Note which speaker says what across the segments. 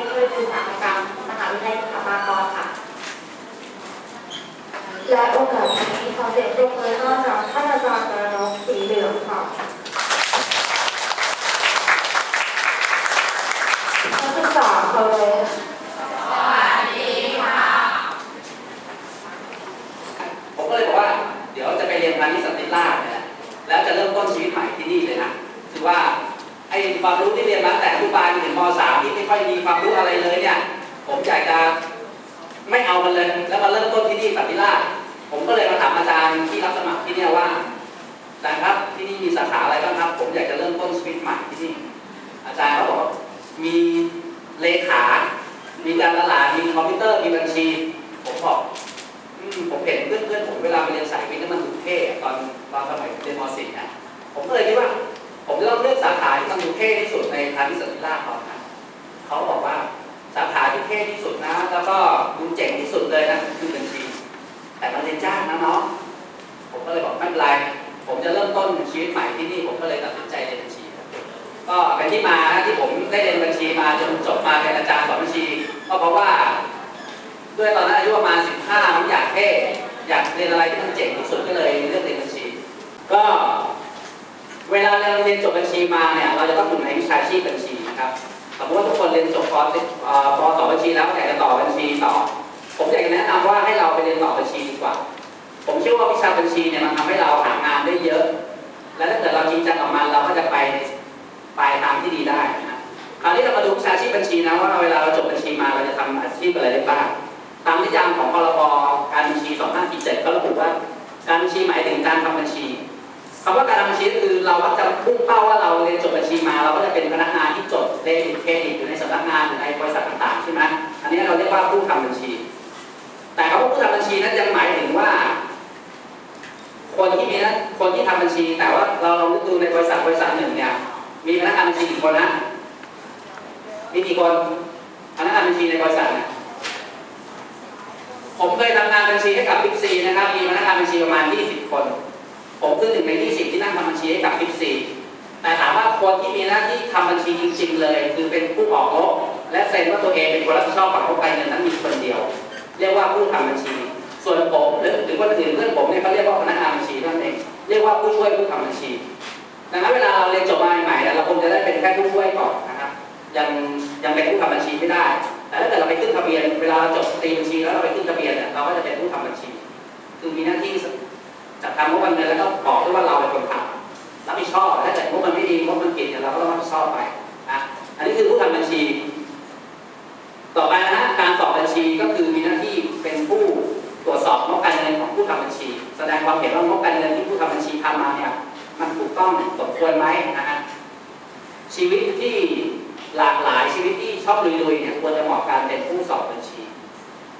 Speaker 1: คโนโลยีอุตสาหกรรมมหาวิทยาลัยสถาบันกรค่ะ และโอกาสนี้ขอเสียงปรบมือต้อนรับท่านอาจารย์กระนกสีเหลืองค่ะนักศึกษาเคารพ
Speaker 2: ผมก็เลยบอกว่า เดี๋ยวจะไปเรียนพาณิชย์สันติราษฎร์นะแล้วจะเริ่มต้นชีวิตใหม่ที่นี่เลยนะ คือว่าไอ้ความรู้ที่ อยมีความรู้อะไรเลยเนี่ย ผมอยากจะไม่เอามันเลย แล้วมาเริ่มต้นที่นี่สันติราษฎร์ผมก็เลยมาถามอาจารย์ที่รับสมัครที่เนี่ยว่าอาจารย์ครับที่นี่มีสาขาอะไรบ้างครับ ผมอยากจะเริ่มต้นชีวิตใหม่ที่นี่ อาจารย์เขาบอกว่ามีเลขา มีการตลาด มีคอมพิวเตอร์ มีบัญชี ผมบอกผมเห็นเพื่อนๆผมเวลาไปเรียนสายวิทย์แล้วมันดูเท่ตอนตอนสมัยเรียนม .4 นะผมก็เลยคิดว่า ผมจะต้องเลือกสาขาที่มันดูเท่ที่สุดในทางที่สันติราษฎร์ก่อนนะเขาบอกว่าสาขาที่เท่ที่สุดนะ แล้ว ก็ดูเจ๋งที่สุดเลยนะคือบัญชี แต่มันเรียนจ้างนะน้องผมก็เลยบอกไม่เป็นไร ผมจะเริ่มต้นชีวิตใหม่ที่นี่ผมก็เลยตัดสินใจเรียนบัญชี ก็เป็นที่มาที่ผมได้เรียนบัญชีมาจนจบมาเป็นอาจารย์สอนบัญชี ก็เพราะว่า ด้วยตอนนั้นอายุประมาณ 15ผมอยากเท่อยากเรียนอะไรที่มันเจ๋งที่สุดก็เลยเลือกเรียนบัญชี ก็เวลาเราเรียนจบบัญชีมาเนี่ยเราจะต้องอยู่ในวิชาชีพบัญชีนะครับ สมมติว่าทุกคนเรียนจบปติเอ่อปสบัญชีแล้วอยากจะต่อบัญชีต่อ ผมอยากจะแนะนำว่าให้เราไปเรียนต่อบัญชีดีกว่า ผมเชื่อว่าวิชาบัญชีเนี่ยมันทำให้เราหางานได้เยอะ และถ้าเกิดเราจริงจังกับมันเราก็จะไปในปลายทางที่ดีได้นะคราวนี้เรามาดูวิชาชีพบัญชีนะว่าเวลาเราจบบัญชีมาเราจะทำอาชีพอะไรได้บ้างตามนิยามของพรบการบัญชี 2547 ก็ระบุว่าการบัญชีหมายถึงการทำบัญชี คำว่าการทำบัญชีคือเราก็จะพุ่งเป้าว่าเราเรียนจบบัญชีมา เราก็จะเป็นพนักงานที่จดเลขเครดิตอยู่ในสำนักงานหรือในบริษัทต่างๆใช่ไหมอันนี้เราเรียกว่าผู้ทำบัญชี แต่คำว่าผู้ทำบัญชีนั้นยังหมายถึงว่า คนที่มีนะคนที่ทำบัญชี แต่ว่าเราลองดูในบริษัทบริษัทหนึ่งเนี่ย มีพนักงานบัญชีกี่คนนะมีกี่คนพนักงานบัญชีในบริษัทผมเคยทำงานบัญชีให้กับบิ๊กซีนะครับ มีพนักงานบัญชีประมาณ 20 คน ผมคือหนึ่งใน20ที่นั่งทำบัญชีให้กับบิ๊กซีแต่ถามว่าคนที่มีหน้าที่ทำบัญชีจริงๆเลย คือเป็นผู้ออกงบและเซ็นว่าตัวเองเป็นคนรับผิดชอบกับงบการเงินนั้นมีคนเดียว เรียกว่าผู้ทำบัญชี ส่วนผมหรือหรือคนอื่นเพื่อนผมเนี่ยเขาเรียกว่าพนักงานบัญชีนั่นเองเรียกว่าผู้ช่วยผู้ทำบัญชีดังนั้นเวลาเราเรียนจบมาใหม่ๆเราคงจะได้เป็นแค่ผู้ช่วยก่อนนะครับยังยังเป็นผู้ทำบัญชีไม่ได้ แต่ถ้าเกิดเราไปขึ้นทะเบียน เวลาเราจบตรีบัญชีแล้วเราไปขึ้นทะเบียนเนี่ยเราก็จะเป็นผู้ทำบัญชี คือมีหน้าที่ จัดทำงบการเงินแล้วก็บอกด้วยว่าเราเป็นคนทำรับผิดชอบถ้าเกิดงบมันไม่ดีงบมันผิดเนี่ยเราก็ต้องรับผิดชอบไปนะอันนี้คือผู้ทำบัญชี ต่อไปนะฮะการสอบบัญชีก็คือมีหน้าที่เป็นผู้ตรวจสอบงบการเงินของผู้ทำบัญชี แสดงความเห็นว่างบการเงินที่ผู้ทำบัญชีทำมาเนี่ยมันถูกต้องสมควรไหมนะฮะชีวิตที่หลากหลายชีวิตที่ชอบลุยๆเนี่ยควรจะเหมาะกับการเป็นผู้สอบบัญชี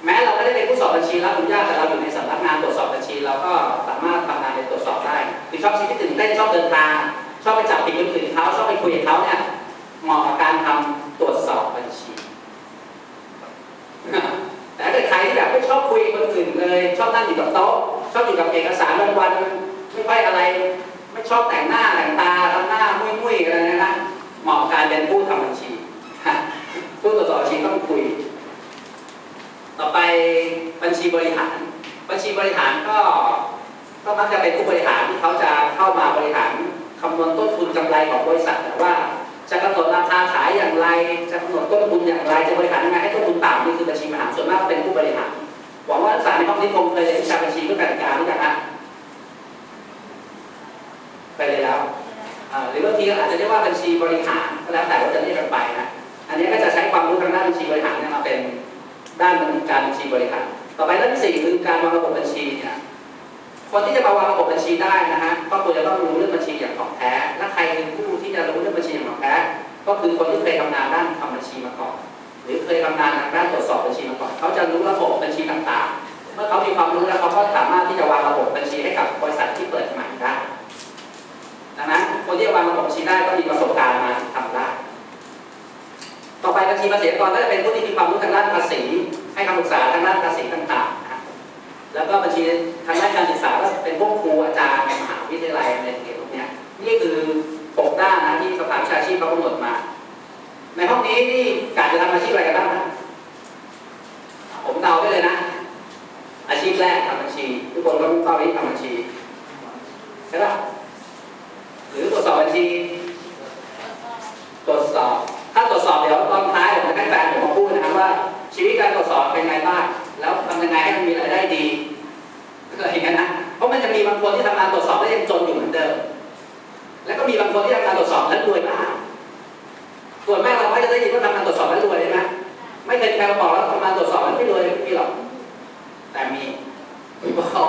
Speaker 2: แม้เราไม่ได้เป็นผู้สอบบัญชีรับอนุญาตแต่เราอยู่ในสำนักงานตรวจสอบบัญชีเราก็สามารถทำงานเป็นตรวจสอบได้คือชอบชีวิตตื่นเต้นชอบเดินทางชอบไปจับผิดคนอื่นเขาชอบไปคุยกับเขาเนี่ยเหมาะกับการทำตรวจสอบบัญชี แต่ถ้าใครที่แบบไม่ชอบคุยกับคนอื่นเลย ชอบนั่งอยู่กับโต๊ะชอบอยู่กับเอกสารวันๆไม่ค่อยอะไร ไม่ชอบแต่งหน้าแต่งตาทำหน้ามุ้ยๆอะไรนะนะเหมาะกับการเป็นผู้ทำบัญชี ผู้ตรวจสอบบัญชีต้องคุย ต่อไป บัญชีบริหาร บัญชีบริหารก็ก็มักจะเป็นผู้บริหารที่เขาจะเข้ามาบริหารคำนวณต้นทุนกำไรของบริษัทแต่ว่าจะกำหนดราคาขายอย่างไร จะกำหนดต้นทุนอย่างไร จะบริหารยังไงให้ต้นทุนต่ำนี่คือบัญชีบริหารส่วนมากเป็นผู้บริหาร หวังว่านักศึกษาในห้องนี้คงเคยเรียนวิชาบัญชีเพื่อการจัดการรือยังฮะไปเลยแล้วหรือบางทีอาจจะเรียกว่าบัญชีบริหารก็แล้วแต่ว่าจะเรียกกันไปนะ อันนี้ก็จะใช้ความรู้ทางด้านบัญชีบริหารเนี่ยมาเป็น ด้านการบัญชีบริหาร ต่อไปด้านที่สี่คือการวางระบบบัญชีเนี่ยคนที่จะมาวางระบบบัญชีได้นะฮะก็ควรจะต้องรู้เรื่องบัญชีอย่างของแท้และใครคือผู้ที่จะรู้เรื่องบัญชีอย่างของแท้ก็คือคนที่เคยทำงานด้านทำบัญชีมาก่อน หรือเคยทำงานทางด้านตรวจสอบบัญชีมาก่อน เขาจะรู้ระบบบัญชีต่างๆ เมื่อเขามีความรู้แล้วเขาก็สามารถที่จะวางระบบบัญชีให้กับบริษัทที่เปิดใหม่ได้ดังนั้นคนที่จะวางระบบบัญชีได้ก็มีประสบการณ์มาทำได้ ต่อไปบั ญชีภาษีอากรก็จะเป็นผู้ที่มีความรู้ทางด้านภาษี ให้คำปรึกษาทางด้านภาษีต่างๆ แล้วก็บัญชีทางด้านการศึกษาก็เป็นพวกครูอาจารย์ในมหาวิทยาลัยอะไรเงี้ยวกเนี้ยนี่คือปกด้านนะที่สภาวิชาชีพเขากำหนดมา ในห้องนี้นี่การจะทำอาชีพอะไรกันบ้างนะผมเดาได้เลยนะ อาชีพแรกทำบัญชี ทุกคนก็ต้องวิททำบัญชีใช่ปะหรือตรวจสอบบัญชี ตรวจสอบ ถ้าตรวจสอบเดี๋ยวตอนท้าย ผมจะให้แฟนผมมาพูดนะครับว่า ชีวิตการตรวจสอบเป็นไงบ้างแล้วทำยังไงให้มันมีรายได้ดีอะไรอย่างเงี้ยนะเพราะมันจะมีบางคนที่ทำงานตรวจสอบแล้วยังจนอยู่เหมือนเดิม แล้วก็มีบางคนที่ทำงานตรวจสอบแล้วรวยมากส่วนมากเราก็จะได้ยินว่าทำงานตรวจสอบแล้วรวยใช่ไหมไม่เคยใครมาบอกว่าทำงานตรวจสอบแล้วไม่รวยมีหรอกแต่มีเพราะเขา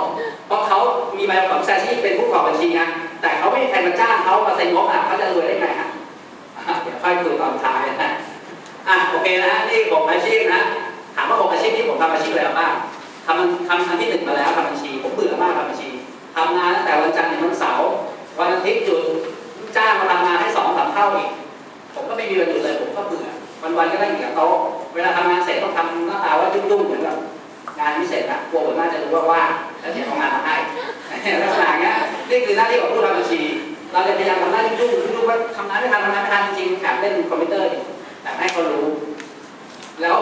Speaker 2: เพราะเขามีใบประกอบวิชาชีพเป็นผู้ประกอบบัญชีนะแต่เขาไม่มีใครมาจ้างเขามาเซ็นงบอะเขาจะรวยได้ไงฮะอะเดี๋ยวค่อยคุยตอนท้ายนะ อะโอเคนะนี่ผมอาชีพนะ ถามว่าผมอาชีพที่ผมทำอาชีพอะไรบ้างทำทำอันที่หนึ่งมาแล้วทำบัญชี ผมเบื่อมากทำบัญชีทำงานตั้งแต่วันจันทร์ถึงวันเสาร์วันอาทิตย์หยุดจ้างมาทำงานให้สองสามเท่าอีกผมก็ไม่มีวันหยุดเลยผมก็เบื่อวันวันๆก็นั่งอยู่กับโต๊ะเวลาทำงานเสร็จต้องทำหน้าตาว่ายุ่งๆเหมือนกับงานไม่เสร็จอะกลัวหัวหน้าจะรู้ว่าว่างแล้วเดี๋ยวเอางานมาให้ลักษณะเนี้ยนี่คือหน้าที่ของผู้ทำบัญชี เราจะพยายามทำหน้าที่ยุ่งๆรู้ว่าทำงานไม่ทันทำงานไม่ทันจริงแอบเล่นคอมพิวเตอร์อยู่ แต่ให้เขารู้ แล้ว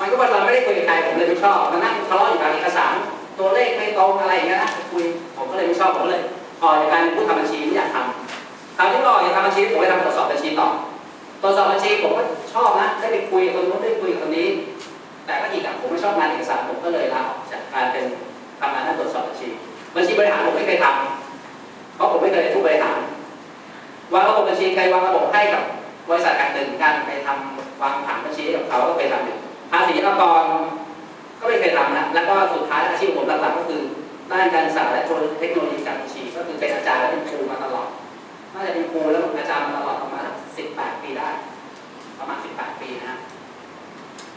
Speaker 2: มันก็วันเราไม่ได้คุยกับใครผมเลยไม่ชอบมานั่งทะเลาะอยู่กับเอกสารตัวเลขไม่ตรงอะไรอย่างเงี้ยนะคุยผมก็เลยไม่ชอบผมก็เลยออกจากการเป็นผู้ทำบัญชีไม่อยากทำคราวที่รออกจากทำบัญชีผมไปทำตรวจสอบบัญชีต่อตรวจสอบบัญชีผมก็ชอบนะได้ไปคุยกับคนนู้นได้คุยกับคนนี้ แต่ก็อีกอะผมไม่ชอบงานเอกสารผมก็เลยลาออกจากการเป็นทำงานด้านตรวจสอบบัญชีบัญชีบริหารผมไม่เคยทำเพราะผมไม่เคยเป็นผู้บริหารวางระบบบัญชีเคยวางระบบให้กับ บริษัทการเงินการไปทำวางผังบัญชีให้กับเขาก็เคยทำอยู่ภาษีอากรก็ไม่เคยทำนะแล้วก็สุดท้ายอาชีพผมหลักๆก็คือด้านการศึกษาและเทคโนโลยีการบัญชี ก็คือเป็นอาจารย์และเป็นครูมาตลอดน่าจะเป็นครูแล้วอาจารย์มาตลอดประมาณ18ปีได้ ประมาณ18ปีนะฮะ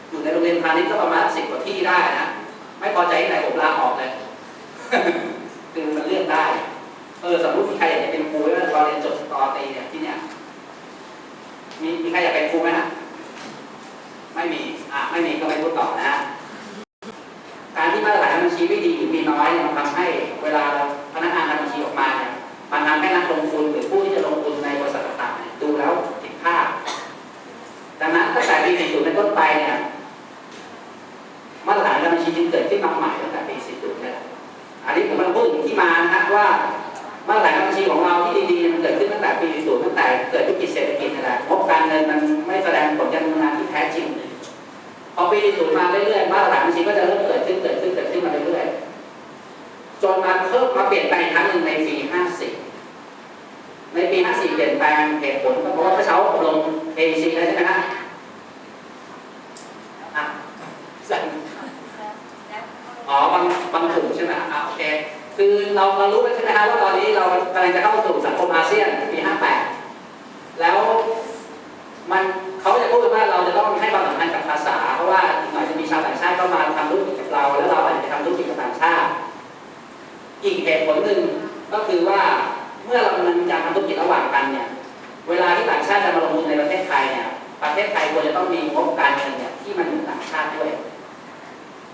Speaker 2: อยู่ในโรงเรียนพาณิชย์ก็ประมาณ10กว่าที่ได้นะไม่พอใจที่ไหนผมลาออกเลยคือมันเลือกได้ เออสมมติมีใครอยากจะเป็นครูแล้วเราเรียนจบตอตรีเนี่ยที่เนี่ย มีมีใครอยากเป็นครูไหมฮะไม่มี อะไม่มีก็ไม่พูดต่อนะฮะการที่มาตรฐานบัญชีไม่ดีหรือมีน้อยเนี่ยมันทำให้เวลาพนักงานทำบัญชีออกมาเนี่ยมันทำให้นักลงทุนหรือผู้ที่จะลงทุนในบริษัทต่าง นึ่งก็คือว่าเมื่อเรามันการทำธุรกิจระหว่างกันเนี่ยเวลาที่ต่างชาติจะมาลงทุนในประเทศไทยเนี่ยประเทศไทยควรจะต้องมีงบการเงินเนี่ยที่มันเหมือนต่างชาติด้วย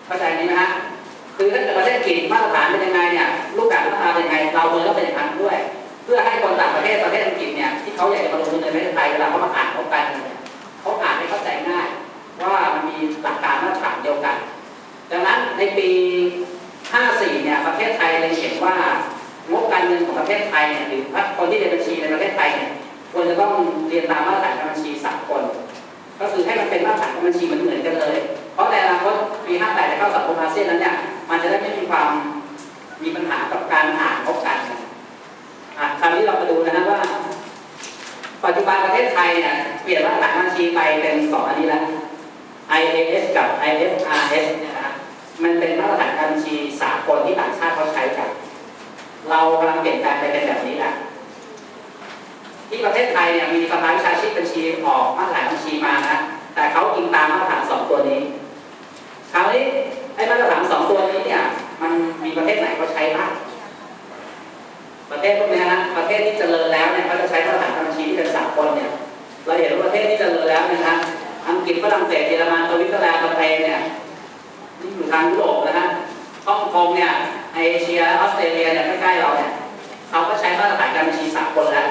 Speaker 2: เข้าใจนี้ไหมฮะคือถ้าเกิดประเทศอังกฤษมาตรฐานเป็นยังไงเนี่ยรูปแบบมาตรฐานเป็นยังไงเราควรต้องเป็นอย่างนั้นด้วย เพื่อให้คนต่างประเทศประเทศอังกฤษเนี่ยที่เขาอยากจะมาลงทุนในประเทศไทยเวลาเขามาอ่านงบการเงินเนี่ยเขาอ่านให้เข้าใจง่าย ว่ามันมีหลักการมาตรฐานเดียวกัน ดังนั้นในปี 54เนี่ยประเทศไทยเลยเห็นว่างบการเงินของประเทศไทยเนี่ยหรือคนที่เรียนบัญชีในประเทศไทยเนี่ยควรจะต้องเรียนตามมาตรฐานการบัญชีสากลก็คือให้มันเป็นมาตรฐานการบัญชีเหมือนเหมือนๆกันเลย เพราะในอนาคตปี58จะเข้าสังคมอาเซียนนั้นเนี่ยมันจะได้ไม่มีความมีปัญหากับการอ่านงบการเงินอะคราวนี้เรามาดูนะฮะว่า ปัจจุบันประเทศไทยเนี่ยเปลี่ยนมาตรฐานบัญชีไปเป็นสองอันนี้แล้ว IAS กับ IFRS ชีสากลที่ต่างชาติเขาใช้กัน เรากำลังเปลี่ยนแปลงไปเป็นแบบนี้แหละที่ประเทศไทยเนี่ยมีสภาวิชาชีพบัญชีออกมาตรฐานบัญชีมานะแต่เขาอิงตามมาตรฐานสองตัวนี้คราวนี้ไอ้มาตรฐานสองตัวนี้เนี่ยมันมีประเทศไหนเขาใช้บ้างประเทศพวกนี้นะประเทศที่เจริญแล้วเนี่ยเขาจะใช้มาตรฐานบัญชีที่เป็นสากลเนี่ยเราเห็นว่าประเทศที่เจริญแล้วนยนะอังกฤษฝรั่งเศสเยอรมันสวิตเซอร์แลนด์สเปนเนี่ยนี่อยู่ทางยุโรปนะฮะ ฮ่องกงเนี่ยเอเชียออสเตรเลียเนี่ยใกล้ๆเราเนี่ยเขาก็ใช้มาตรฐานการบัญชีสากลแล้ว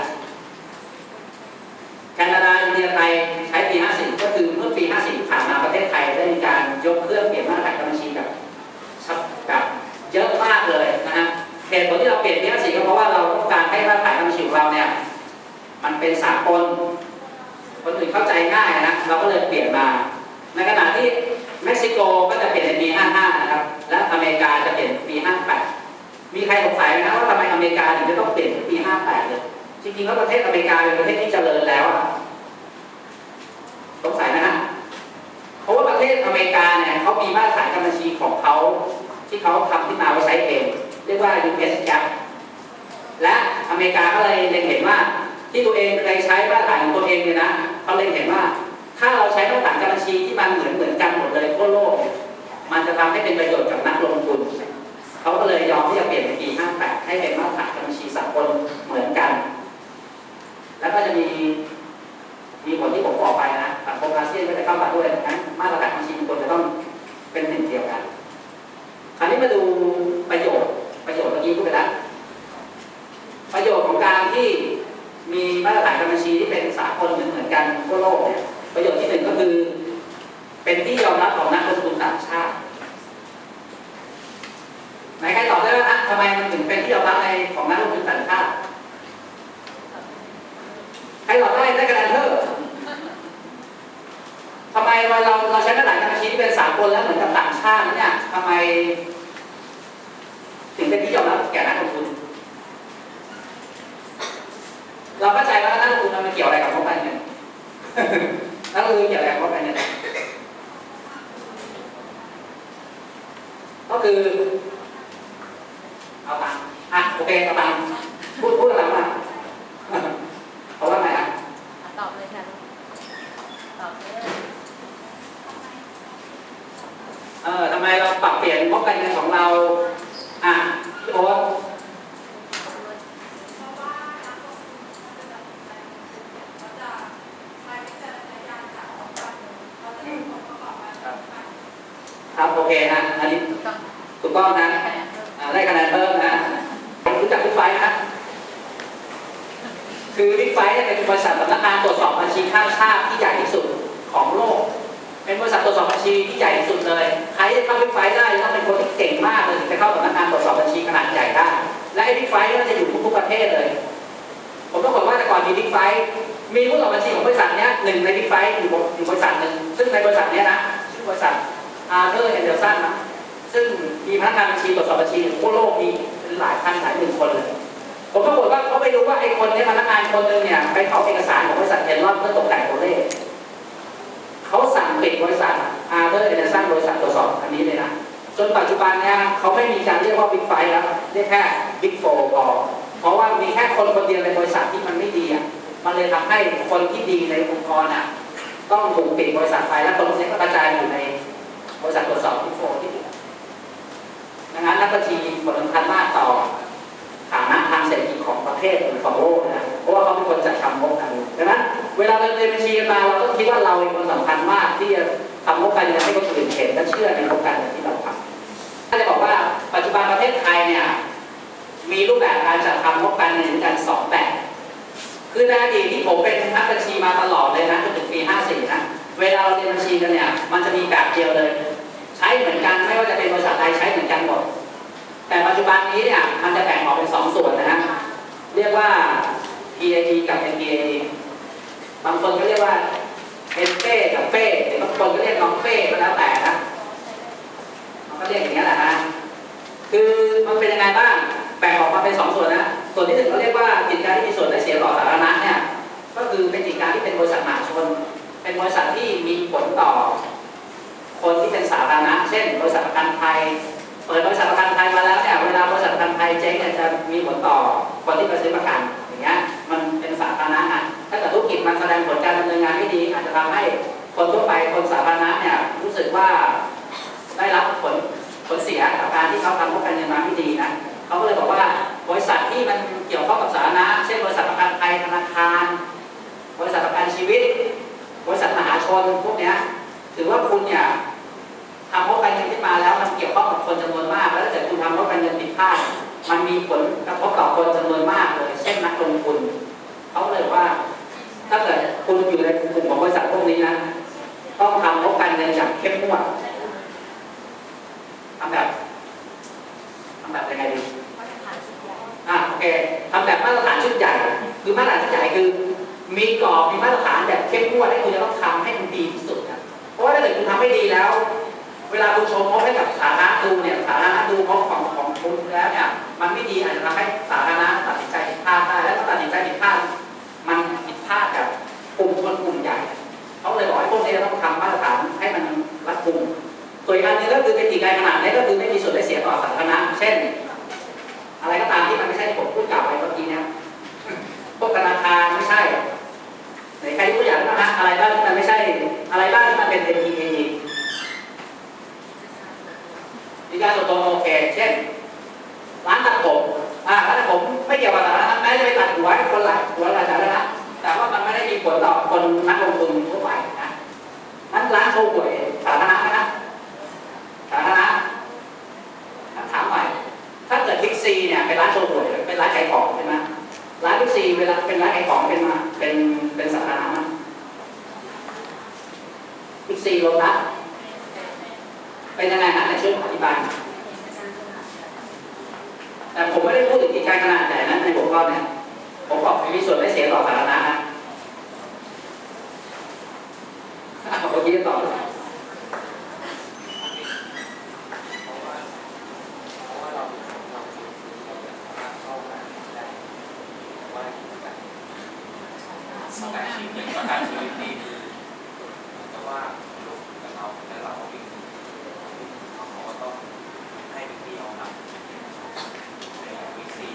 Speaker 2: แคนาดาอินเดียไทยใช้ปี 50 ก็คือเมื่อปี 50 ผ่านมาประเทศไทยได้มีการยกเครื่องเปลี่ยนมาตรฐานการบัญชีแบบชับเยอะมากเลยนะฮะเหตุผลที่เราเปลี่ยนปี54ก็เพราะว่าเราต้องการให้มาตรฐานการบัญชีของเราเนี่ยมันเป็นสากลคนอื่นเข้าใจง่ายนะเรา ประเทศอเมริกาเป็นประเทศที่เจริญแล้วสงสัยไหมฮะเพราะว่าประเทศอเมริกาเนี่ยเขามีมาตรฐานการบัญชีของเขาที่เขาทำขึ้นมาไว้ใช้เอง เรียกว่า US g a p และอเมริกาก็เลยเล็งเห็นว่า ที่ตัวเองเคยใช้มาตรฐานของตัวเองเนี่ยนะเขาเล็งเห็นว่า ถ้าเราใช้มาตรฐานการบัญชีที่มันเหมือนเหมือนกันหมดเลยทั่วโลก มันจะทำให้เป็นประโยชน์กับนักลงทุนเขาก็เลยยอมที่จะเปลี่ยนในปี 58 ให้เป็นมาตรฐานการบัญชีสากลเหมือนกัน แล้วก็จะมีมีผลที่ผมบอกไปนะสังคมอาเซียนก็จะเข้ามาด้วยนั้นมาตรฐานบัญชีทุกคนจะต้องเป็นหนึ่งเดียวกัน คราวนี้มาดูประโยชน์ประโยชน์เมื่อกี้พูดไปแล้วประโยชน์ของการที่มีมาตรฐานการบัญชีที่เป็นสากลเหมือนเหมือนกันทั่วโลกเนี่ยประโยชน์ที่หนึ่งก็คือ เป็นที่ยอมรับของนักลงทุนต่างชาติไหนใครตอบได้ไหมฮะทำไมมันถึงเป็นที่ยอมรับในของนักลงทุนต่างชาติ ใครตอบได้ได้คะแนนเพิ่มทำไมเราเราเราใช้มาตรฐานการบัญชีที่เป็นสากลแล้วเหมือนกับต่างชาติเนี่ยทำไม ถึงเป็นที่ยอมรับแก่นักลงทุน เราเข้าใจว่านักลงทุนมันเกี่ยวอะไรกับงบการเงินนักลงทุนเกี่ยวอะไรกับงบการเงินก็คือเอาตังค์อะโอเคเอาตังค์พูดพูดอะไรมา เพราะว่าไงอะ
Speaker 3: ตอบเลยค่ะตอบเลย
Speaker 2: เออทำไมเราปรับเปลี่ยนงบการเงินของเรา อะ ริษัทตรวจสอบอันนี้เลยนะจนปัจจุบันเนี่ยเขาไม่มีการเรียกว่าบิ๊กไฟแล้วเรียกแค่บิ๊กโฟพอเพราะว่ามีแค่คนคนเดียวในบริษัทที่มันไม่ดีอะมันเลยทำให้คนที่ดีในองค์กรอะต้องถูกปิดบริษัทไปแล้วคนพวกนี้ก็กระจายอยู่ในบริษัทตรวจสอบบิ๊กโฟที่นดังนั้นนักบัญชีมีผลสำคัญมากต่อฐานะทางเศรษฐกิจของประเทศหรือของโลกนะเพราะว่าเขาเป็นคนจัดทำงบการเงินดังนั้น เวลาเราเรียนบัญชีกันมาเราต้องคิดว่าเราเป็นคนสำคัญมากที่จะ ทำงบการเงินให้คนอื่นเห็นและเชื่อในงบการเงินที่เราทำถ้าจะบอกว่าปัจจุบันประเทศไทยเนี่ยมีรูปแบบการจัดทำงบการเงินกันสองแบบ คือในอดีตที่ผมเป็นนักบัญชีมาตลอดเลยนะจนถึงปี 54 นะ เวลาเราเรียนบัญชีกันเนี่ยมันจะมีแบบเดียวเลย ใช้เหมือนกันไม่ว่าจะเป็นบริษัทใดใช้เหมือนกันหมด แต่ปัจจุบันนี้เนี่ยมันจะแบ่งออกเป็นสองส่วนนะฮะเรียกว่า PAT กับ NPA บางคนก็เรียกว่า n เป้กับเป้บางคนก็เรียกน้องเป้ก็แล้วแต่นะมันก็เรียกอย่างนี้ยแหละนะคือมันเป็นยังไงบ้างแบ่งออกมาเป็นสองส่วนนะส่วนที่หนึ่งเราเรียกว่ากิจการที่มีส่วนได้เสียต่อสาธารณะเนี่ยก็คือเป็นกิจการที่เป็นบริษัทมหาชน เป็นบริษัทที่มีผลต่อ คนที่เป็นสาธารณะ เช่น บริษัทประกันภัยเปิดบริษัทประกันภัยมาแล้วเนี่ยเวลาบริษัทประกันภัยเจ๊งเนี่ยจะมีผลต่อคนที่ไปซื้อประกันอย่างเงี้ยมันเป็นสาธารณะอะ ถ้าเกิดธุรกิจมันแสดงผลการดำเนินงานไม่ดีอาจจะทำให้คนทั่วไปคนสาธารณะเนี่ยรู้สึกว่าได้รับผลผลเสียจากการที่เขาทำงบการเงินมาไม่ดีนะเขาก็เลยบอกว่าบริษัทที่มันเกี่ยวข้องกับสาธารณะเช่นบริษัทประกันภัยธนาคาร บริษัทประกันชีวิต บริษัทมหาชนพวกเนี้ยถือว่าคุณเนี่ยทำงบการเงินขึ้นมาแล้วมันเกี่ยวข้องกับคนจำนวนมาก แล้วถ้าเกิดคุณทำงบการเงินผิดพลาดมันมีผลกระทบต่อคนจำนวนมากเลยเช่นนักลงทุนเขาเลยว่า ถ้าเกิด คุณอยู่ในกลุ่มของบริษัทพวกนี้นะ ต้องทำงบการเงินอย่างเข้มงวดทำแบบทำแบบยังไงดีอะโอเคทำแบบมาตรฐานชุดใหญ่ คือมาตรฐานชุดใหญ่คือ มีกรอบมีมาตรฐานแบบเข้มงวดให้คุณจะต้องทำให้มันดีที่สุดนะเพราะว่าถ้าเกิดคุณทำไม่ดีแล้ว เวลาคุณชว์งบให้กับสาธารณะดูเนี่ยสาธารณะดูงบของของคุณแล้วเนี่ยมันไม่ดีอาจจะทำให้สาธารณะตัดสินใจผิดพลาดได้และถ้าตัดสินใจผิดพลาดมันผิดพลาดกับ กลุ่มชนกลุ่มใหญ่เขาเลยบอกให้พวกนี้ต้องทำมาตรฐานให้มันรัดกุมส่วนอีกอันนึงก็คือเป็นกิจการขนาดนี้ก็คือไม่มีส่วนได้เสียต่อสาธารณะเช่น อะไรก็ตามที่มันไม่ใช่ผมพูดกล่าวไปเมื่อกี้นี่ยพวกธนาคารไม่ใช่ไหนใครยกตัวอย่างบ้างฮะอะไรบ้างที่มันไม่ใช่ อะไรบ้างที่มันเป็น NPA มีการส่วนตัวโอเคเช่นร้านตัดผมอ่าร้านตัดผมไม่เกี่ยวกับสาธารณะแม้จะไปตัดหัวคนหลายหัวหลายสาธารณะ แต่ว่ามันไม่ได้มีผลต่อคนนักลงทุนทั่วไปนะนั้นร้านโชว์หวยสาธารณะนะสาธารณะงั้นถามหน่อยถ้าเกิดบิ๊กซีเนี่ยเป็นร้านโชว์หวยเป็นร้านขายของใช่ไหมร้านบิ๊กซีเวลาเป็นร้านขายของเป็นมาเป็นเป็นสาธารณะมั้ยบิ๊กซีโลตัสเป็นยังไงฮะในช่วยอธิบายหน่อยแต่ผมไม่ได้พูดถึงกิจการขนาดใหญ่นะในหัวข้อเนี่ย ผมบอกมีส่วนไม่เสียต่อสาธารณะนะอะเมื่อกี้ตอบ
Speaker 4: ประกันชีวิตประกันชีวิตนี่คือแต่ว่าลูกกับเราและเราวิ่งเขาก็ต้องให้เป็นที่ยอมรับในวิธี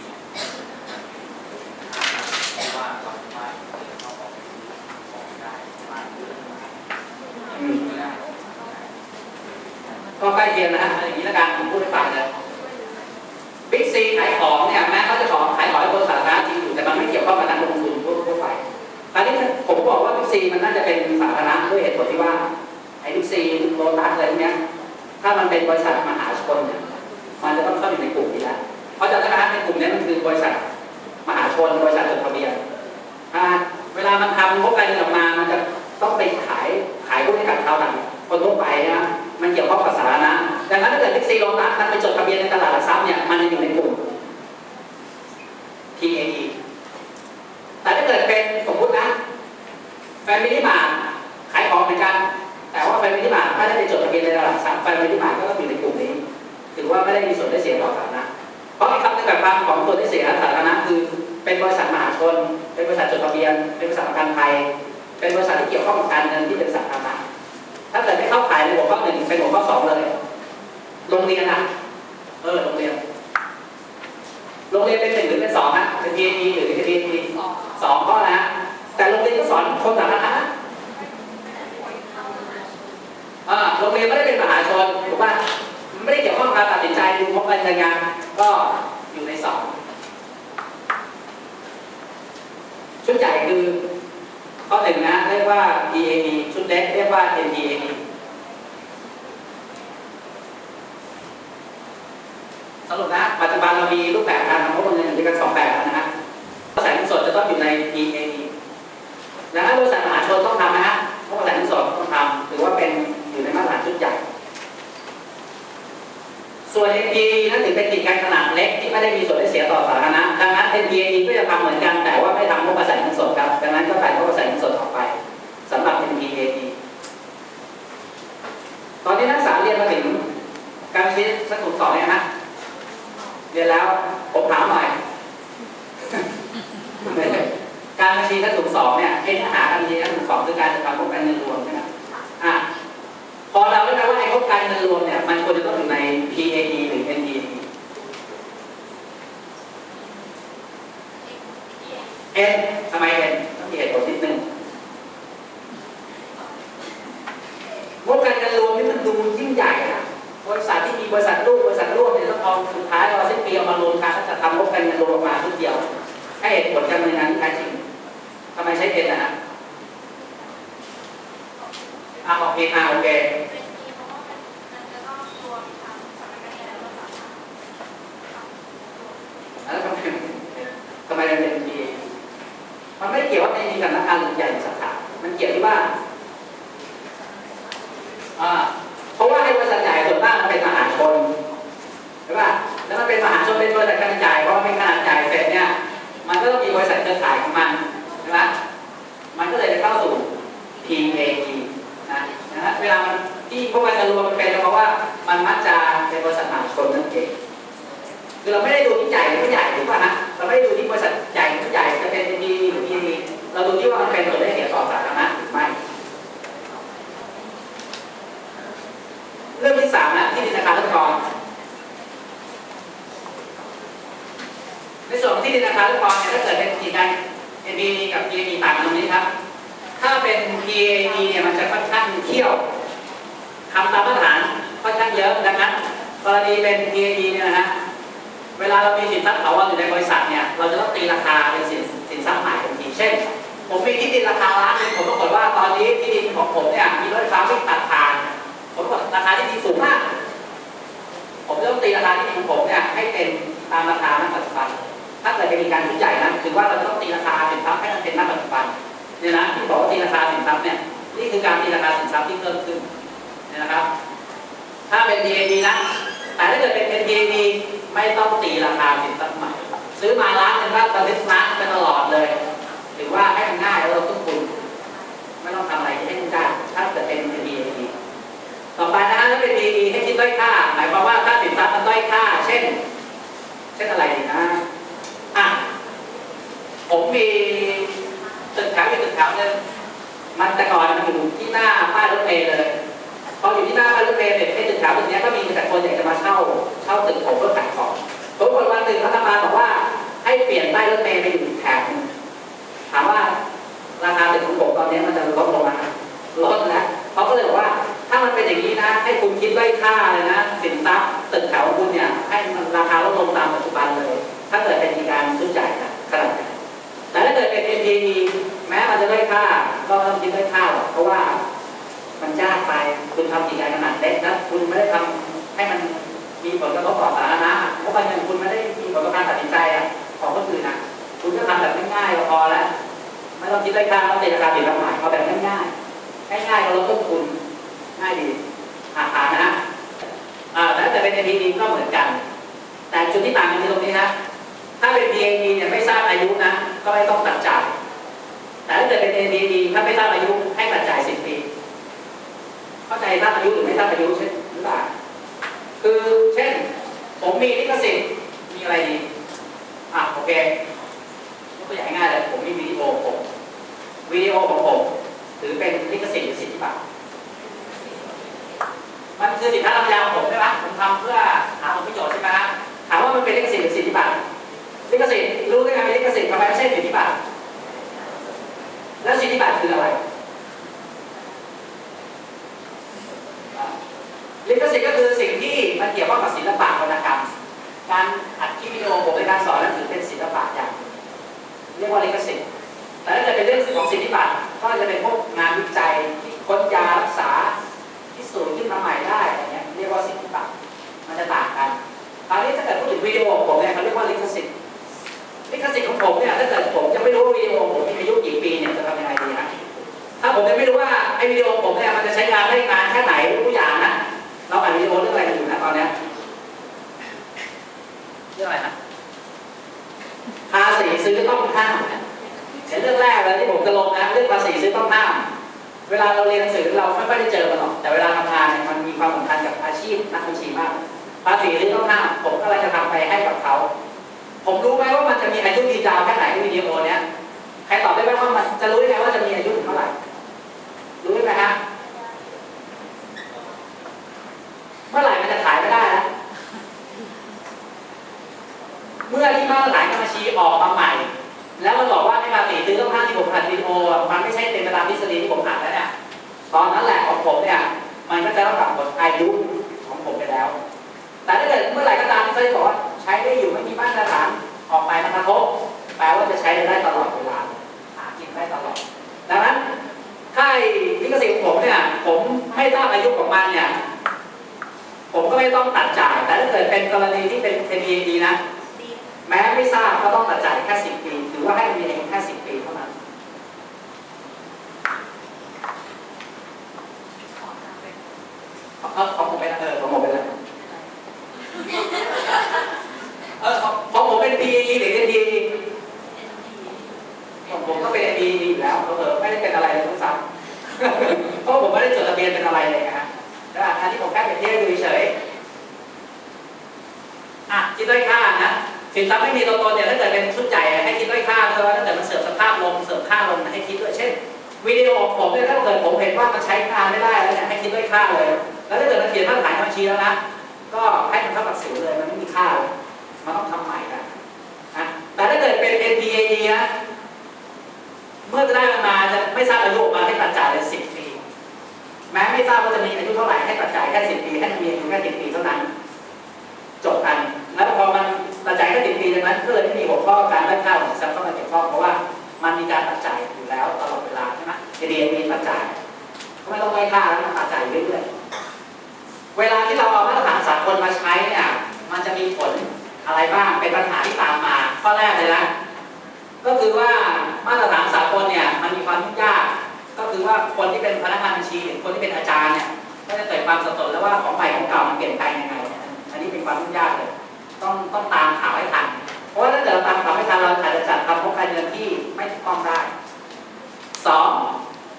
Speaker 4: เพราะว่าเราสามารถเดินเข้าออกของได้บ้านเรือน
Speaker 2: อืม
Speaker 4: ก็ได้
Speaker 2: ก็ใกล้เคียงนะฮะเอาอย่างนี้ละกันผมพูดให้ฟังเลยบิ๊กซีขายของเนี่ยแม้เขาจะของขายของให้คนสาธารณะจริงอยู่แต่มันไม่เกี่ยวข้องกับการลงทุนทั่วไปคราวนี้ผมบอกว่าบิ๊กซีมันน่าจะเป็นสาธารณะด้วยเหตุผลที่ว่าไอ้บิ๊กซีโลตัสอะไรพวกเนี้ยถ้ามันเป็นบริษัทมหาชนเนี่ยมันจะต้องเข้าอยู่ในกลุ่มนี้แล้วเพราะจะได้ไหมฮะในกลุ่มนี้มันคือบริษัทมหาชนบริษัทจดทะเบียนอ่าเวลามันทำงบการเงินออกมา มันจะต้องไปขายขายพวกให้กับชาวต่างคนทั่วไปนะ มันเกี่ยวข้องกับสาธารณะดังนั้นถ้าเกิดบิ๊กซีโลตัสมันไปจดทะเบียนในตลาดหลักทรัพย์เนี่ย มันจะอยู่ในกลุ่ม TAE แต่ถ้าเกิดเป็นสมมุตินะ แฟมิลี่มาขายของเหมือนกัน แต่ว่าแฟมิลี่มาไม่ได้ไปจดทะเบียนในตลาดหลักทรัพย์แฟมิลี่มาก็ต้องอยู่ในกลุ่มนี้ ถือว่าไม่ได้มีส่วนได้เสียต่อสาธารณะเพราะไอ้คำจำกัดความของส่วนได้เสียสาธารณะคือ เป็นบริษัทมหาชน เป็นบริษัทจดทะเบียน เป็นบริษัทประกันภัย เป็นบริษัทที่เกี่ยวข้องกับการเงินที่เป็นสาธารณะถ้าเกิดไม่เข้าข่ายในหัวข้อหนึ่งเป็นหัวข้อสองเลยโรงเรียนอะเออโรงเรียนโรงเรียนเป็นหนึ่งหรือเป็นสองฮะเป็น PAT หรือเป็น PAT
Speaker 3: สอง
Speaker 2: สองข้อนะฮะ แต่โรงเรียนก็สอนคนสาธารณะอ่าโรงเรียนไม่ได้เป็นมหาชนถูกป่ะมันไม่ได้เกี่ยวข้องกับการตัดสินใจดูงบการเงินงานก็อยู่ในสองชุดใหญ่คือข้อหนึ่งนะเรียกว่า PAT ชุดเล็กเรียกว่า NPAT สรุปนะปัจจุบันเรามีรูปแบบการทำงบการเงินอยู่กนสองแบบนะฮะบริษัทเงินสดจะต้องอยู่ใน PAT ดังนั้นบริษัทมหาชนต้องทำนะฮะเพราะบริษัทเงินสดต้องทำถือว่าเป็นอยู่ในมาตรฐานชุดใหญ่ ส่วน NPAT นั้นถือเป็นกิจการขนาดเล็กที่ไม่ได้มีส่วนได้เสียต่อสาธารณะ ดังนั้น NPAT ก็จะทำเหมือนกันแต่ว่าไม่ทำงบบริษัทเงินสดครับ ดังนั้นก็ตัดงบบริษัทเงินสดออกไปสำหรับ NPAT ตอนนี้นักศึกษาเรียนมาถึงการวิจัยสักสูตรสองเนี่ยฮะ เรียนแล้วผมถามหน่อย การบัญชีขั้นสูงสองเนี่ยไอ้เนื้อหาการบัญชีขั้นสูงสองคือการจัดการงบการเงินรวมใช่ไหมอะพอเราได้ไหมว่าไอ้งบการเงินรวมเนี่ยมันควรจะต้องอยู่ใน PAT หรือ NPAT N ทำไม N ต้องมีเหตุผลนิดนึงงบการเงินรวมนี่มันดูยิ่งใหญ่นะบริษัทที่มีบ ริษัทลูกบริษัทร่วมเนี่ยต้องเอาสุดท้ายเราสิ้นปีเอามารวมกันแล้วจะทำงบการเงินรวมออกมาทุกเดียวให้เหตุผลการดำเนินงานที่แท้จริงทำไมใช้เอ็นนะฮะอะโอเคอะโอเคแล้วทำไมทำไมมันเป็น PA มันไม่เกี่ยวว่าในมีสำนักงานใหญ่เป็นมหาชนเป็นบริษัทขนาดใหญ่เพราะว่าเป็นขนาดใหญ่เสร็จเนี่ยมันก็ต้องมี บริษัทเครือข่ายของมันใช่ไหมมันก็เลยจะเข้าสู่ PAE นะนะฮะเวลามันที่พวกมันจะรวมมันเป็นเพราะว่ามันมักจะเป็นบริษัทมหาชนนั่นเองคือเราไม่ได้ดูที่ใหญ่หรือไม่ใหญ่ถูกป่ะฮะเราไม่ได้ดูที่บริษัทใหญ่หรือไม่ใหญ่จะเป็น PE หรือ PE เราดูที่ว่ามันเป็นผลได้เสียต่อสาธารณะหรือไม่เรื่องที่สามนะที่ดินาคารลูกกรในส่วนของ ที่ดินาคารลูกกรเนี่ยถ้าเกิดเป็นกี่กัน NB กับ PAE ต่างกันตรงนี้ครับ ถ้าเป็น PAE เนี่ยมันจะค่อนข้างเที่ยวทำตามมาตรฐานค่อนข้างเยอะดังนั้นกรณีเป็น PAE เนี่ยนะฮะเวลาเรามีสินทรัพย์ถาวรอยู่ในบริษัทเนี่ยเราจะต้องตีราคาเป็นสินสินทรัพย์ใหม่ทันทีเช่น ผมมีที่ดินราคาล้านนึงผมปรากฏว่าตอนนี้ที่ดินของผมเนี่ยมีรถไฟฟ้าวิ่งตัดผ่านผมบอกราคาที่ดินสูงมากผมจะต้องตีราคาที่ดินของผมเนี่ยให้เป็นตามราคาณปัจจุบัน ถ้าเกิดจะมีการชุดใหญ่นะคือว่าเราจะต้องตีราคาสินทรัพย์ให้มันเป็นณปัจจุบันเนี่ยนะที่บอกว่าตีราคาสินทรัพย์เนี่ยนี่คือการตีราคาสินทรัพย์ที่เพิ่มขึ้นเนี่ยนะครับ ถ้าเป็น DAD นะแต่ถ้าเกิดเป็น NDAD ไม่ต้องตีราคาสินทรัพย์ใหม่ซื้อมาล้านหนึงก็ตอนนี้ล้านไปตลอดเลยหรือว่าให้มันง่ายแล้วเราต้นทุนไม่ต้องทำอะไรให้มันยากถ้าเกิดเป็น DAD ต่อไปนะฮะถ้าเป็น DAD ให้คิดด้อยค่า หมายความว่าถ้าสินทรัพย์มันด้อยค่า เช่น เช่นอะไรนะ ผมมีตึกแถวอยู่ตึกแถวหนึงมันแต่ก่อนมันอยู่ที่หน้าป้ายรถเมล์เลยพออยู่ที่หน้าป้ายรถเมล์เสร็จไอ้ตึกแถวตึกเนี้ยก็มีแต่คนอยากจะมาเช่าเช่าตึกผมเพื่อขายของปรากฏวันหนึ่งรัฐบาลบอกว่าให้เปลี่ยนป้ายรถเมล์ไปอยู่แถวหนึงถามว่าราคาตึกของผมตอนนี้มันจะลดลงมาลดแล้วเขาก็เลยบอกว่าถ้ามันเป็นอย่างนี้นะ ให้คุณคิดไว้ค่าเลยนะ สินทรัพย์ตึกแถวคุณเนี่ยให้มันราคาลดลงตามปัจจุบันเลย ถ้าเกิดเป็นมีการซื้อจ่ายนะขนาดไหนแต่ถ้าเกิดเป็น NPE แม้มันจะได้ค่าก็ไม่ต้องคิดได้ค่าหรอกเพราะว่ามันยากไปคุณทำกิจการขนาดเล็กนะคุณไม่ได้ทำให้มันมีผลกระทบต่อสาธารณะเพราะบางอย่างคุณไม่ได้มีผลต่อการตัดสินใจอะของคนอื่นนะคุณก็ทำแบบง่ายๆก็พอแล้วไม่ต้องคิดได้ค่าต้องตีราคาติดราคาเอาแบบง่ายๆง่ายๆก็ลดต้นทุนง่ายดีอาคานะฮะอ่าแต่เกิดเป็น NPE ก็เหมือนกัน แต่จุดที่ต่างกันคือตรงนี้นะถ้าเป็น PAD เนี่ยไม่ทราบอายุนะก็ไม่ต้องตัดจ่าย แต่ถ้าเกิดเป็น NPD ถ้าไม่ทราบอายุให้ตัดจ่าย10ปี เข้าใจทราบอายุหรือไม่ทราบอายุใช่หรือเปล่าคือเช่น ผมมีลิขสิทธิ์มีอะไรดีอะโอเคยกตัวอย่างง่ายเลยผมมีวิดีโอของผมวิดีโอของผมถือเป็นลิขสิทธิ์หรือสิทธิบัตรมันคือสินค้าลำยาวผมใช่ไหมผมทำเพื่อหาผลประโยชน์ใช่ไหมถามว่ามันเป็นลิขสิทธิ์หรือสิทธิบัตรลิขสิทธิ์รู้ได้ไงเป็นลิขสิทธิ์ทำไมไม่ใช่สิทธิบัตร แล้วสิทธิบัตรคืออะไรลิขสิทธิ์ก็คือสิ่งที่มันเกี่ยวข้องกับศิลปะวรรณกรรม การอัดคลิปวิดีโอผมในการสอนนั้นถือเป็นศิลปะอย่างเรียกว่าลิขสิทธิ์แต่ถ้าเกิดเป็นเรื่องของสิทธิบัตรก็จะเป็นพวกงานวิจัยที่ค้นยารักษาที่สูงขึ้นมาใหม่ได้อะไรเงี้ยเรียกว่าสิทธิบัตรมันจะต่างกันคราวนี้ถ้าเกิดพูดถึงวิดีโอของผมเนี่ยเขาเรียกว่าลิขสิทธิ์ ลิขสิทธิ์ของผมเนี่ยถ้าเกิดผมยังไม่รู้ว่าวิดีโอของผมมีอายุกี่ปีเนี่ยจะทำยังไงดีนะถ้าผมยังไม่รู้ว่าไอ้วิดีโอผมเนี่ยมันจะใช้งานได้นานแค่ไหนรู้อย่างนะเราอ่านวิดีโอเรื่องอะไรอยู่นะตอนนี้เรื่องอะไรนะภาษีซื้อต้องห้ามเห็นเรื่องแรกเลยที่ผมจะลงนะเรื่องภาษีซื้อต้องห้าม เวลาเราเรียนหนังสือเราไม่ค่อยได้เจอมันหรอกแต่เวลาทำงานเนี่ยมันมีความสำคัญกับอาชีพนักบัญชีมาก ภาษีที่ต้องห้ามผมก็เลยจะทำไปให้กับเขา ผมรู้ไหมว่ามันจะมีอายุยืนยาวแค่ไหนวิดีโอเนี้ยใครตอบได้ไหมว่ามันจะรู้ได้ไงว่าจะมีอายุถึงเท่าไหร่ไหมฮะ เมื่อไหร่มันจะขายไม่ได้นะเมื่อที่มาตรฐานการบัญชีออกมาใหม่ แล้วมันบอกว่าให้ภาษีซื้อต้องห้ามที่ผมอัดวิดีโออะมันไม่ใช่เป็นไปตามทฤษฎีที่ผมอัดแล้วเนี่ย ตอนนั้นแหละของผมเนี่ย มันก็จะต้องกลับหมดอายุของผมไปแล้ว แต่ถ้าเกิดเมื่อไหร่ก็ตามที่เขาจะบอกว่าใช้ได้อยู่ไม่มีมาตรฐานออกไปมันกระทบแปลว่าจะใช้ได้ตลอดเวลาหากินได้ตลอด ดังนั้นถ้าไอ้ลิขสิทธิ์ของผมเนี่ย ผมไม่ทราบอายุของมันเนี่ย ผมก็ไม่ต้องตัดจ่าย แต่ถ้าเกิดเป็นกรณีที่เป็น NPD นะ แม้ไม่ทราบก็ต้องตัดจ่ายแค่สิบปี ถือว่าให้มันมีอายุแค่สิบปีเท่านั้น เออของผมไปแล้วเออของผมไปแล้ว หรือ ND ผม ผมก็เป็น ND อยู่แล้วเออไม่ได้เป็นอะไรเลยทุกซ้ำเพราะผมไม่ได้จดทะเบียนเป็นอะไรเลยนะฮะแต่อันที่ผมแค่เปรียบเทียบดูเฉยอะคิดด้วยค่านะสินทรัพย์ไม่มีตัวตนเนี่ยถ้าเกิดเป็นชุดใหญ่ให้คิดด้วยค่าเพราะว่าถ้าเกิดมันเสริมสภาพลงเสริมค่าลงให้คิดด้วยเช่นวิดีโอของผมเนี่ยถ้าเกิดผมเห็นว่ามันใช้งานไม่ได้แล้วเนี่ยให้คิดด้วยค่าเลย แล้วถ้าเกิดมันเขียนมาตรฐานบัญชีแล้วนะก็ให้มันเท่ากับศูนย์เลยมันไม่มีค่าเลยมันต้องทำใหม่กันนะแต่ถ้าเกิดเป็น NPAE นะ เมื่อจะได้มันมาจะไม่ทราบอายุออกมาให้ตัดจ่ายเลยสิบปี แม้ไม่ทราบว่าจะมีอายุเท่าไหร่ให้ตัดจ่ายแค่สิบปีให้มันมีอายุแค่สิบปีเท่านั้น จบกัน แล้วพอมันตัดจ่ายแค่สิบปีดังนั้นก็เลยไม่มีหัวข้อการได้ค่าของสินทรัพย์เข้ามาเกี่ยวข้องเพราะว่ามันมีการตัดจ่ายอยู่แล้วตลอดเวลาใช่ไหมเดียมีตัดจ่ายก็ไม่ต้องไล่ค่าแล้วมันตัดจ่ายเรื่อยๆเวลาที่เราเอามาตรฐานสากลมาใช้เนี่ยมันจะมีผลอะไรบ้างเป็นปัญหาที่ตามมาข้อแรกเลยนะก็คือว่า มาตรฐานสากลเนี่ยมันมีความยุ่งยาก ก็คือว่าคนที่เป็นพนักงานบัญชีหรือคนที่เป็นอาจารย์เนี่ยก็จะเกิดความสับสนแล้วว่าของใหม่ของเก่ามันเปลี่ยนแปลงยังไงอันนี้เป็นความยุ่งยากเลยต้องต้องตามข่าวให้ทันเพราะว่าถ้าเกิดเราตามข่าวไม่ทันเราอาจจะจัดทำงบการเงินที่ไม่ถูกต้องได้สอง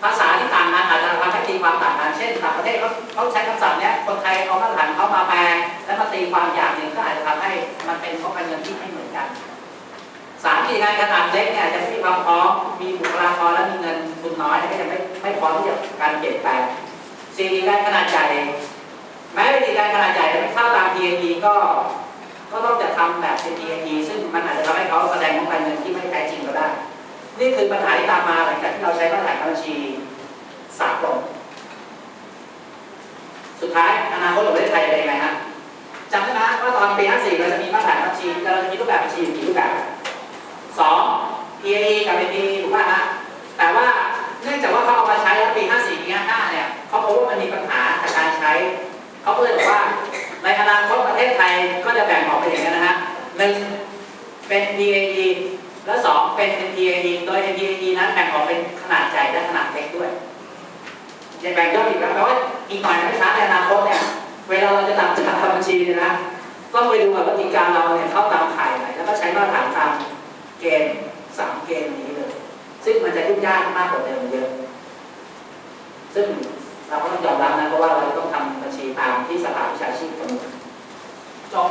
Speaker 2: ภาษาที่ต่างกันอาจจะทำให้ตีความต่างกันเช่นต่างประเทศเขาเขาใช้คำศัพท์เนี้ยคนไทยเอามาตรฐานเขามาแปลแล้วมาตีความอย่างหนึ่งก็อาจจะทำให้มันเป็นงบการเงินที่ไม่เหมือนกัน สามกิจการขนาดเล็กเนี่ยจะไม่มีความพร้อมมีบุคลากรและมีเงินทุนน้อยก็จะไม่ไม่พร้อมที่จะการเปลี่ยนแปลงสี่กิจการขนาดใหญ่แม้กิจการขนาดใหญ่จะไม่เข้าตาม PAE ก็ก็ต้องจะทำแบบเป็น P&D ซึ่งมันอาจจะทำให้เขาแสดงงบการเงินที่ไม่แท้จริงก็ได้ นี่คือปัญหาที่ตามมาหลังจากที่เราใช้มาตรฐานการบัญชีสากลสุดท้ายอนาคตของประเทศไทยเป็นยังไงฮะจำได้ไหมว่าตอนปี 54เราจะมีมาตรฐานบัญชีเราจะมีรูปแบบบัญชีอยู่กี่รูปแบบ สอง PAE กับ PAE ถูกป่ะฮะแต่ว่าเนื่องจากว่าเขาเอามาใช้แล้วปี 54 ปี 55 เนี่ยเขาพบว่ามันมีปัญหาจากการใช้ เขาก็เลยบอกว่าในอนาคตประเทศไทยก็จะแบ่งออกเป็นอย่างนี้นะฮะหนึ่งเป็น PAE และสองเป็น NPAE โดย NPAE นั้นแบ่งออกเป็นขนาดใหญ่และขนาดเล็กด้วยจะแบ่งย่อยอีกแล้วแปลว่าอีกหน่อยไม่ช้าในอนาคตเนี่ยเวลาเราจะนำจากทำบัญชีเนี่ยนะต้องไปดูว่าวิธีการเราเนี่ยเข้าตามข่ายไหนแล้วก็ใช้มาตรฐานตาม เกณฑ์สามเกณฑ์นี้เลย ซึ่งมันจะยุ่งยากมากกว่าเดิมเยอะ ซึ่งเราก็ต้องยอมรับนะเพราะว่าเราต้องทำบัญชีตามที่สภาวิชาชีพกำหนดจบ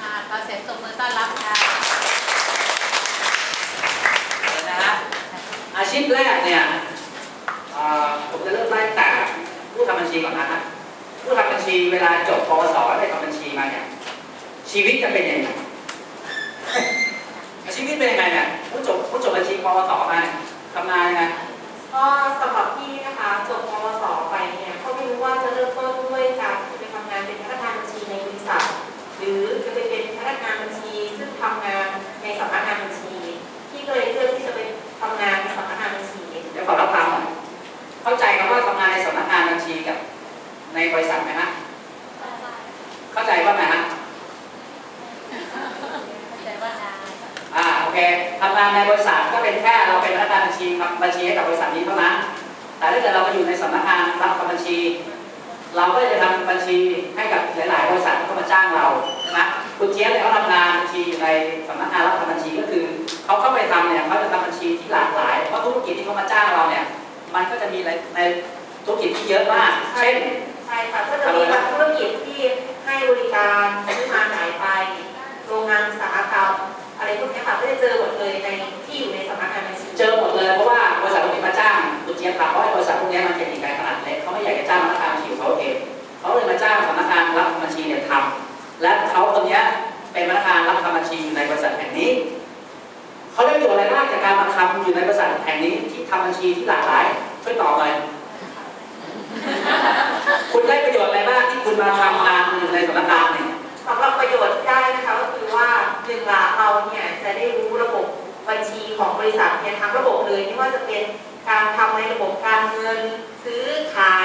Speaker 3: อ่าขอเสียงตบมือต้อนรับค่ะ
Speaker 2: เลยนะฮะอาชีพแรกเนี่ยเอ่อผมจะเริ่มไล่ตั้งแต่ผู้ทำบัญชีก่อนนะฮะผู้ทำบัญชีเวลาจบปวสได้ทำบัญชีมาเนี่ย ชีวิตจะเป็นยังไงชีวิตเป็นยังไงเนี่ยผู้จบผู้จบบัญชีปวสมาเนี่ยทำงานยังไง
Speaker 1: ก็สำหรับพี่นะคะจบมศไปเนี่ยก็ไม่รู้ว่าจะเริ่มต้นด้วยการที่จะไปทำงานเป็นพนักงานบัญชีในบริษัทหรือจะไปเป็นพนักงานบัญชี ซึ่งทำงานในสำนักงานบัญชีพี่ก็เลยเลือกที่จะไปทำงานในสำนักงานบัญชี
Speaker 2: เดี๋ยวขอรับฟังหน่อยเข้าใจคำว่าทำงานในสำนักงานบัญชีกับในบริษัทไหมฮะเข้าใจว่าไงฮะ
Speaker 3: เข้าใจว่าได้
Speaker 2: อ่าโอ เคทำงานในบริษัทก็เป็นแค่เราเป็นพนักงานบัญชีทำบัญชีให้กับบริษัทนี้เท่านั้น แต่ถ้าเกิดเราไปอยู่ในสำนักงานรับทำบัญชี เราก็จะทำบัญชีให้กับหลาย ๆ บริษัทที่เขามาจ้างเราใช่ไหมคุณเจี๊ยบเนี่ยเขาทำงานบัญชีอยู่ในสำนักงานรับทำบัญชีก็คือเขาเข้าไปทำเนี่ยเขาจะทำบัญชีที่หลากหลายเพราะธุรกิจที่เขามาจ้างเราเนี่ยมันก็จะมีในในธุรกิจที่เยอะมากเช่น
Speaker 1: ใช่ค่ะก็จะมีบางธุรกิจที่ให้บริการซื้อมาขายไป โรงงานอุตสาหกรรม อะไรพวกนี้ค่ะก็จะเจอหมดเลยในที่อยู่ในสำนักงานบัญชี
Speaker 2: เจอหมดเลยเพราะว่าบริษัทธุรกิจมาจ้างคุณเจี๊ยบทำเพราะว่าบริษัทพวกนี้มันเป็นกิจการขนาดเล็กเขาไม่อยากจะจ้างพนักงานบัญชีของเขาเองเขาเลยมาจ้างสำนักงานรับทำบัญชีเนี่ยทำและเขาคนเนี้ยเป็นพนักงานรับทำบัญชีอยู่ในบริษัทแห่งนี้เขาได้ประโยชน์อะไรบ้างจากการมาทำอยู่ในบริษัทแห่งนี้ที่ทำบัญชีที่หลากหลายช่วยตอบหน่อยคุณได้ประโยชน์อะไรบ้างที่คุณมาทำงานอยู่ในสำนักงานเนี่ย
Speaker 1: สำหรับประโยชน์ที่ได้นะคะก็คือว่าหนึ่งละเราเนี่ยจะได้รู้ระบบบัญชีของบริษัทเนี่ยทั้งระบบเลยไม่ว่าจะเป็นการทำในระบบการเงินซื้อขาย